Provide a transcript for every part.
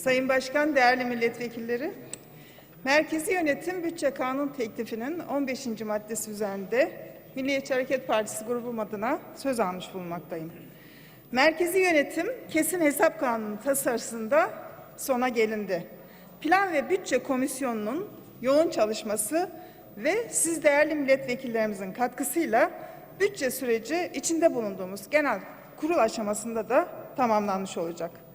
Sayın Başkan, değerli milletvekilleri, Merkezi Yönetim Bütçe Kanun Teklifi'nin 15. maddesi üzerinde Milliyetçi Hareket Partisi grubum adına söz almış bulunmaktayım. Merkezi Yönetim Kesin Hesap Kanunu tasarısında sona gelindi. Plan ve Bütçe Komisyonu'nun yoğun çalışması ve siz değerli milletvekillerimizin katkısıyla bütçe süreci içinde bulunduğumuz genel kurul aşamasında da tamamlanmış olacak.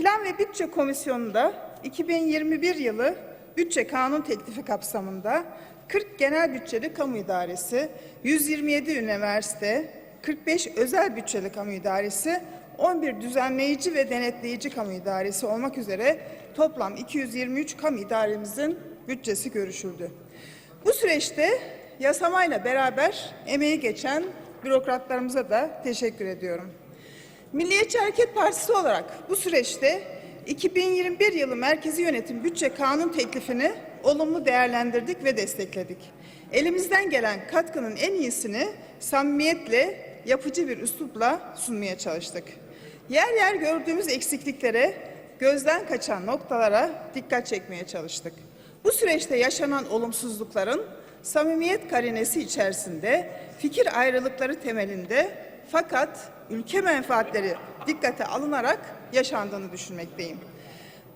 Plan ve Bütçe Komisyonu'nda 2021 yılı bütçe kanun teklifi kapsamında 40 genel bütçeli kamu idaresi, 127 üniversite, 45 özel bütçeli kamu idaresi, 11 düzenleyici ve denetleyici kamu idaresi olmak üzere toplam 223 kamu idaremizin bütçesi görüşüldü. Bu süreçte yasamayla beraber emeği geçen bürokratlarımıza da teşekkür ediyorum. Milliyetçi Hareket Partisi olarak bu süreçte 2021 yılı Merkezi Yönetim Bütçe Kanun teklifini olumlu değerlendirdik ve destekledik. Elimizden gelen katkının en iyisini samimiyetle, yapıcı bir üslupla sunmaya çalıştık. Yer yer gördüğümüz eksikliklere, gözden kaçan noktalara dikkat çekmeye çalıştık. Bu süreçte yaşanan olumsuzlukların samimiyet karinesi içerisinde fikir ayrılıkları temelinde fakat ülke menfaatleri dikkate alınarak yaşandığını düşünmekteyim.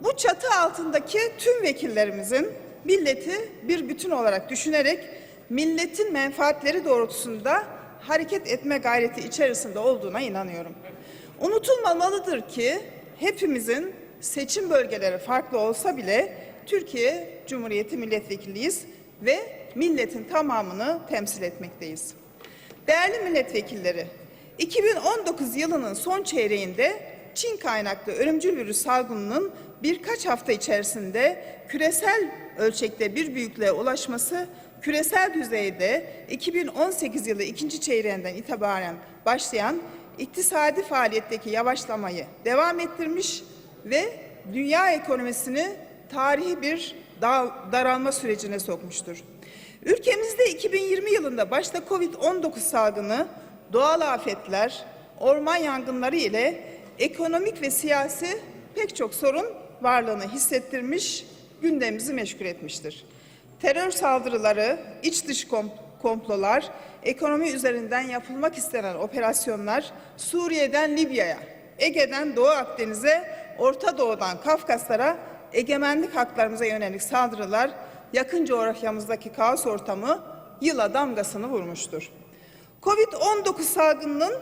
Bu çatı altındaki tüm vekillerimizin milleti bir bütün olarak düşünerek milletin menfaatleri doğrultusunda hareket etme gayreti içerisinde olduğuna inanıyorum. Unutulmamalıdır ki hepimizin seçim bölgeleri farklı olsa bile Türkiye Cumhuriyeti milletvekiliyiz ve milletin tamamını temsil etmekteyiz. Değerli milletvekilleri, 2019 yılının son çeyreğinde Çin kaynaklı ölümcül virüs salgınının birkaç hafta içerisinde küresel ölçekte bir büyüklüğe ulaşması küresel düzeyde 2018 yılı ikinci çeyreğinden itibaren başlayan iktisadi faaliyetteki yavaşlamayı devam ettirmiş ve dünya ekonomisini tarihi bir daralma sürecine sokmuştur. Ülkemizde 2020 yılında başta Covid-19 salgını, doğal afetler, orman yangınları ile ekonomik ve siyasi pek çok sorun varlığını hissettirmiş, gündemimizi meşgul etmiştir. Terör saldırıları, iç dış komplolar, ekonomi üzerinden yapılmak istenen operasyonlar Suriye'den Libya'ya, Ege'den Doğu Akdeniz'e, Orta Doğu'dan Kafkaslara egemenlik haklarımıza yönelik saldırılar yakın coğrafyamızdaki kaos ortamı yıla damgasını vurmuştur. Covid-19 salgınının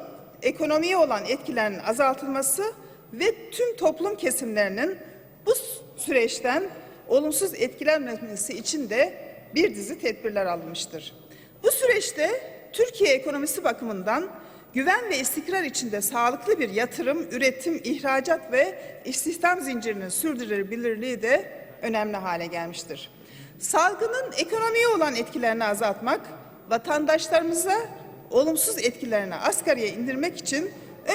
ekonomiye olan etkilerinin azaltılması ve tüm toplum kesimlerinin bu süreçten olumsuz etkilenmemesi için de bir dizi tedbirler alınmıştır. Bu süreçte Türkiye ekonomisi bakımından güven ve istikrar içinde sağlıklı bir yatırım, üretim, ihracat ve istihdam zincirinin sürdürülebilirliği de önemli hale gelmiştir. Salgının ekonomiye olan etkilerini azaltmak, vatandaşlarımıza olumsuz etkilerini asgariye indirmek için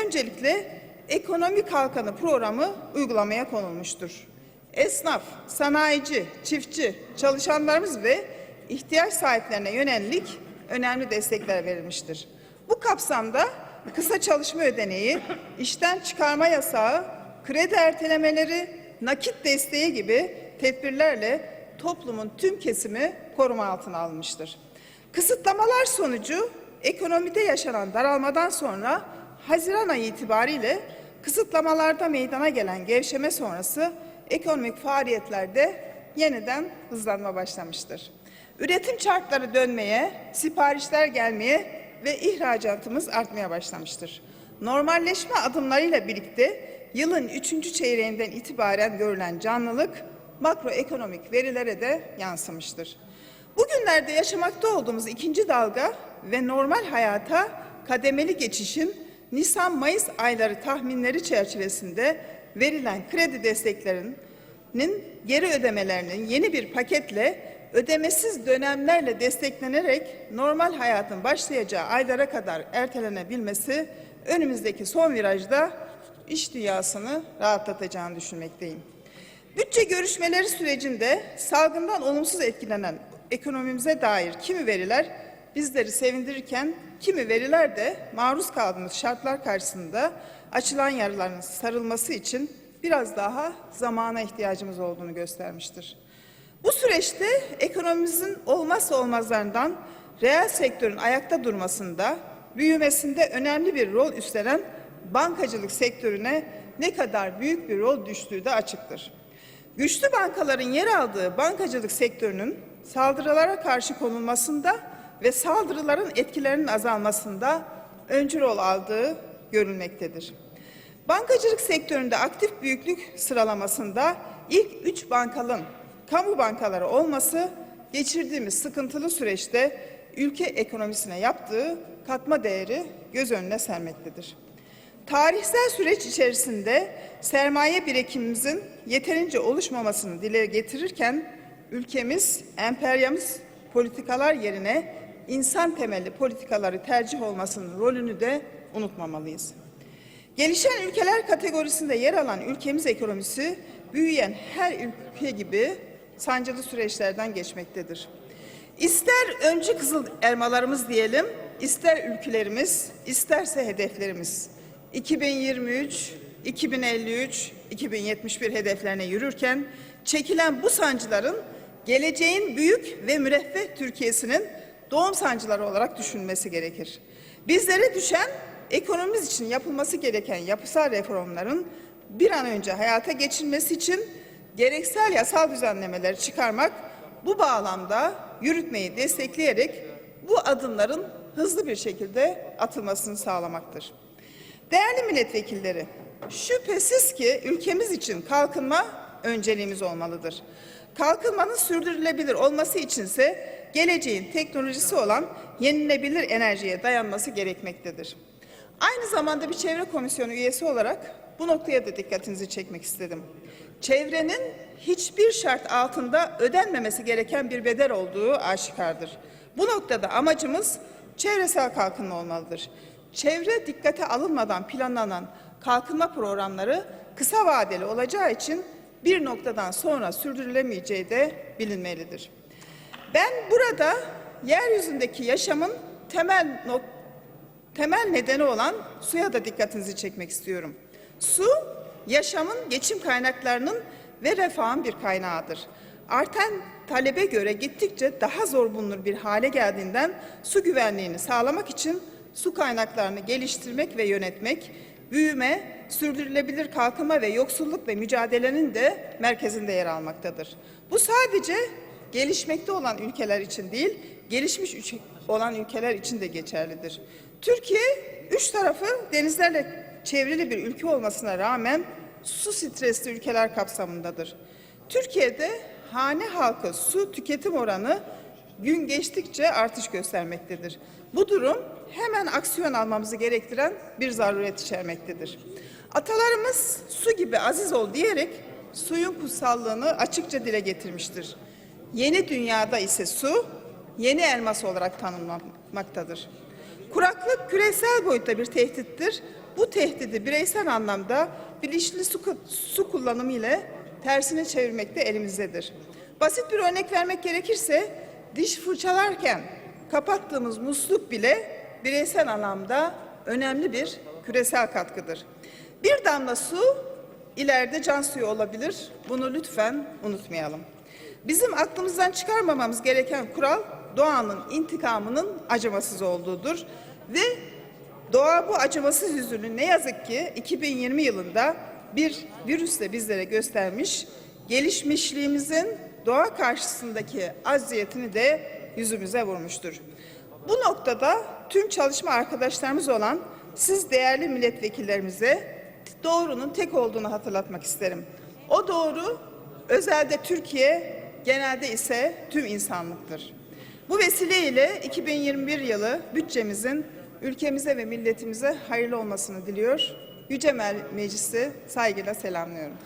öncelikle ekonomi kalkanı programı uygulamaya konulmuştur. Esnaf, sanayici, çiftçi, çalışanlarımız ve ihtiyaç sahiplerine yönelik önemli destekler verilmiştir. Bu kapsamda kısa çalışma ödeneği, işten çıkarma yasağı, kredi ertelemeleri, nakit desteği gibi tedbirlerle toplumun tüm kesimi koruma altına alınmıştır. Kısıtlamalar sonucu ekonomide yaşanan daralmadan sonra Haziran ayı itibariyle kısıtlamalarda meydana gelen gevşeme sonrası ekonomik faaliyetlerde yeniden hızlanma başlamıştır. Üretim çarkları dönmeye, siparişler gelmeye ve ihracatımız artmaya başlamıştır. Normalleşme adımlarıyla birlikte yılın üçüncü çeyreğinden itibaren görülen canlılık makroekonomik verilere de yansımıştır. Bugünlerde yaşamakta olduğumuz ikinci dalga ve normal hayata kademeli geçişin Nisan-Mayıs ayları tahminleri çerçevesinde verilen kredi desteklerinin geri ödemelerinin yeni bir paketle ödemesiz dönemlerle desteklenerek normal hayatın başlayacağı aylara kadar ertelenebilmesi önümüzdeki son virajda iş dünyasını rahatlatacağını düşünmekteyim. Bütçe görüşmeleri sürecinde salgından olumsuz etkilenen ekonomimize dair kimi veriler bizleri sevindirirken kimi veriler de maruz kaldığımız şartlar karşısında açılan yaraların sarılması için biraz daha zamana ihtiyacımız olduğunu göstermiştir. Bu süreçte ekonomimizin olmazsa olmazlarından reel sektörün ayakta durmasında, büyümesinde önemli bir rol üstlenen bankacılık sektörüne ne kadar büyük bir rol düştüğü de açıktır. Güçlü bankaların yer aldığı bankacılık sektörünün saldırılara karşı konulmasında ve saldırıların etkilerinin azalmasında öncü rol aldığı görülmektedir. Bankacılık sektöründe aktif büyüklük sıralamasında ilk üç bankalın kamu bankaları olması geçirdiğimiz sıkıntılı süreçte ülke ekonomisine yaptığı katma değeri göz önüne sermektedir. Tarihsel süreç içerisinde sermaye birikimimizin yeterince oluşmamasını dile getirirken ülkemiz emperyalist politikalar yerine insan temelli politikaları tercih olmasının rolünü de unutmamalıyız. Gelişen ülkeler kategorisinde yer alan ülkemiz ekonomisi büyüyen her ülke gibi sancılı süreçlerden geçmektedir. İster öncü kızıl elmalarımız diyelim, ister ülkelerimiz, isterse hedeflerimiz 2023, 2053, 2071 hedeflerine yürürken çekilen bu sancıların geleceğin büyük ve müreffeh Türkiye'sinin doğum sancıları olarak düşünmesi gerekir. Bizlere düşen ekonomimiz için yapılması gereken yapısal reformların bir an önce hayata geçirilmesi için gereksel yasal düzenlemeleri çıkarmak, bu bağlamda yürütmeyi destekleyerek bu adımların hızlı bir şekilde atılmasını sağlamaktır. Değerli milletvekilleri, şüphesiz ki ülkemiz için kalkınma önceliğimiz olmalıdır. Kalkınmanın sürdürülebilir olması içinse geleceğin teknolojisi olan yenilebilir enerjiye dayanması gerekmektedir. Aynı zamanda bir çevre komisyonu üyesi olarak bu noktaya da dikkatinizi çekmek istedim. Çevrenin hiçbir şart altında ödenmemesi gereken bir bedel olduğu aşikardır. Bu noktada amacımız çevresel kalkınma olmalıdır. Çevre dikkate alınmadan planlanan kalkınma programları kısa vadeli olacağı için bir noktadan sonra sürdürülemeyeceği de bilinmelidir. Ben burada yeryüzündeki yaşamın temel nok temel nedeni olan suya da dikkatinizi çekmek istiyorum. Su, yaşamın geçim kaynaklarının ve refahın bir kaynağıdır. Artan talebe göre gittikçe daha zor bulunur bir hale geldiğinden su güvenliğini sağlamak için su kaynaklarını geliştirmek ve yönetmek, büyüme, sürdürülebilir kalkınma ve yoksulluk ve mücadelenin de merkezinde yer almaktadır. Bu sadece gelişmekte olan ülkeler için değil, gelişmiş olan ülkeler için de geçerlidir. Türkiye üç tarafı denizlerle çevrili bir ülke olmasına rağmen su stresli ülkeler kapsamındadır. Türkiye'de hane halkı su tüketim oranı gün geçtikçe artış göstermektedir. Bu durum hemen aksiyon almamızı gerektiren bir zaruret içermektedir. Atalarımız su gibi aziz ol diyerek suyun kutsallığını açıkça dile getirmiştir. Yeni dünyada ise su yeni elmas olarak tanımlanmaktadır. Kuraklık küresel boyutta bir tehdittir. Bu tehdidi bireysel anlamda bilinçli su, su kullanımı ile tersine çevirmek de elimizdedir. Basit bir örnek vermek gerekirse diş fırçalarken kapattığımız musluk bile bireysel anlamda önemli bir küresel katkıdır. Bir damla su ileride can suyu olabilir. Bunu lütfen unutmayalım. Bizim aklımızdan çıkarmamamız gereken kural doğanın intikamının acımasız olduğudur ve doğa bu acımasız yüzünü ne yazık ki 2020 yılında bir virüsle bizlere göstermiş, gelişmişliğimizin doğa karşısındaki acziyetini de yüzümüze vurmuştur. Bu noktada tüm çalışma arkadaşlarımız olan siz değerli milletvekillerimize doğrunun tek olduğunu hatırlatmak isterim. O doğru özelde Türkiye, genelde ise tüm insanlıktır. Bu vesileyle 2021 yılı bütçemizin ülkemize ve milletimize hayırlı olmasını diliyor. Yüce Meclisi saygıyla selamlıyorum.